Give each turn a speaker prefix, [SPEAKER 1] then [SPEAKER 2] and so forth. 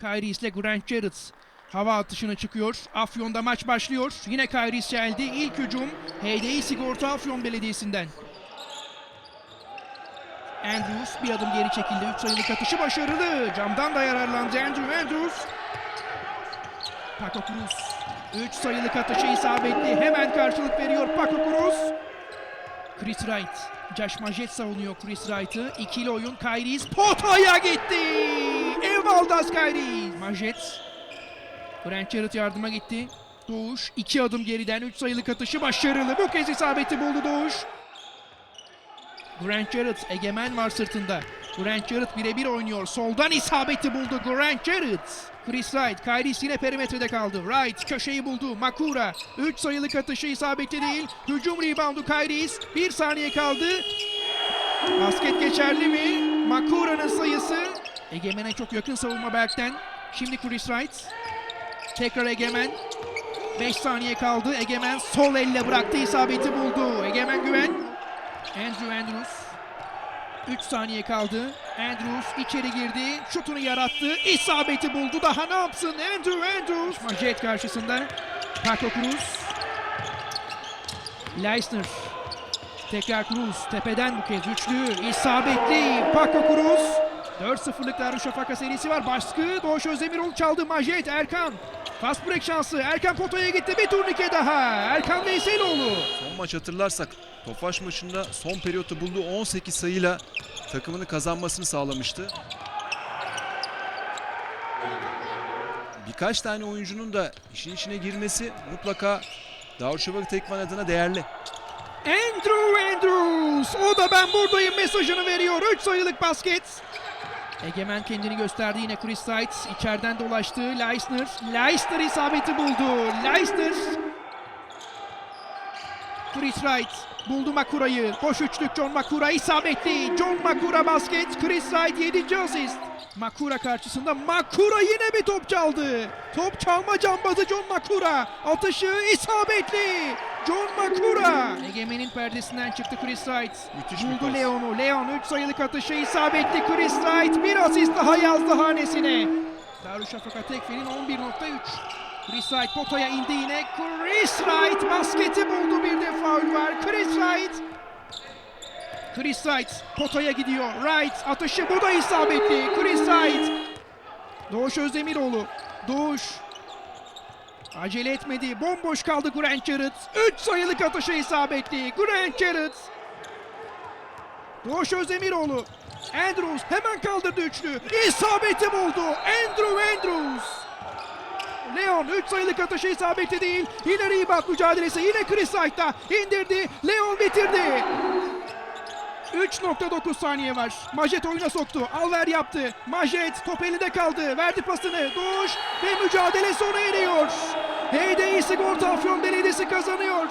[SPEAKER 1] Kairis ile Grant Jarrett hava atışına çıkıyor. Afyon'da maç başlıyor. Yine Kairis geldi. İlk hücum HDI Sigorta Afyon Belediyesi'nden. Andrews bir adım geri çekildi. 3 sayılık atışı başarılı. Camdan da yararlandı Andrew Andrews. Paco Cruz. 3 sayılık atışı isabetli. Hemen karşılık veriyor Paco Cruz. Chris Wright. Josh Majet savunuyor Chris Wright'ı. İkili oyun Kairis potaya gitti. Evaldas Kairis. Majet. Grant Jarrett yardıma gitti. Doğuş iki adım geriden 3 sayılık atışı başarılı. Bu kez isabeti buldu Doğuş. Grant Jarrett egemen var sırtında. Grant Jarrett birebir oynuyor. Soldan isabeti buldu Grant Jarrett. Chris Wright, Kairis yine perimetrede kaldı. Wright köşeyi buldu. Makura 3 sayılık atışı isabetli değil. Hücum reboundu Kairis. 1 saniye kaldı. Basket geçerli mi? Makura'nın sayısı. Egemen'e çok yakın savunma Berk'ten. Şimdi Chris Wright. Tekrar Egemen. 5 saniye kaldı. Egemen sol elle bıraktı. isabeti buldu. Egemen Güven. Andrew Andrews. 3 saniye kaldı. Andrews içeri girdi. Şutunu yarattı. İsabeti buldu. Daha ne yapsın? Andrew Andrews. Majet karşısında. Paco Cruz. Leisner. Tekrar Cruz. Tepeden bu kez üçlü. İsabetli. Paco Cruz. 4-0'lık Darüşşafaka serisi var. Baskı. Doğuş Özdemiroğlu çaldı. Majet. Erkan. Fast break şansı. Erkan potaya gitti. Bir turnike daha. Erkan Veyseloğlu.
[SPEAKER 2] Son maç hatırlarsak Tofaş maçında son periyotta bulduğu 18 sayıyla takımını kazanmasını sağlamıştı. Birkaç tane oyuncunun da işin içine girmesi mutlaka Darüşşafaka Tekman adına değerli.
[SPEAKER 1] Andrew Andrews. O da ben buradayım mesajını veriyor. 3 sayılık basket. Egemen kendini gösterdi yine Chris Wright. içeriden dolaştı. Leisner. Leisner isabeti buldu. Leisner. Chris Wright buldu Makura'yı. Boş üçlük John Makura isabetli. John Makura basket. Chris Wright 7. asist. Makura karşısında Makura yine bir top çaldı. Top çalma cambazı John Makura. Atışı isabetli. John Makura. Egemen'in perdesinden çıktı Chris Wright.
[SPEAKER 2] Müthiş
[SPEAKER 1] Buldu. Leon'u. Leon 3 sayılık atışı isabetli Chris Wright. Bir asist daha yazdı hanesine. Darüşşafaka Tekfe'nin 11.3. Chris Wright potaya indi yine. Chris Wright basketi buldu bir de faul var. Chris Wright. Chris Wright potaya gidiyor. Wright atışı bu da isabetli. Chris Wright. Doğuş Özdemiroğlu. Doğuş. Acele etmedi. Bomboş kaldı Grant Jarrett. 3 sayılık atışı isabetli. Grant Jarrett. Doğuş Özdemiroğlu. Andrews hemen kaldırdı üçlü. İsabeti buldu. Andrew Andrews. Leon 3 sayılık atışı isabeti değil. Yine rebound mücadelesi. Yine Chris Wright'ta indirdi. Leon bitirdi. 3.9 saniye var. Majet oyuna soktu. Alver yaptı. Majet top elinde kaldı. Verdi pasını. Doğuş ve mücadele sona eriyor. HDI Sigorta Afyon Belediyesi kazanıyor.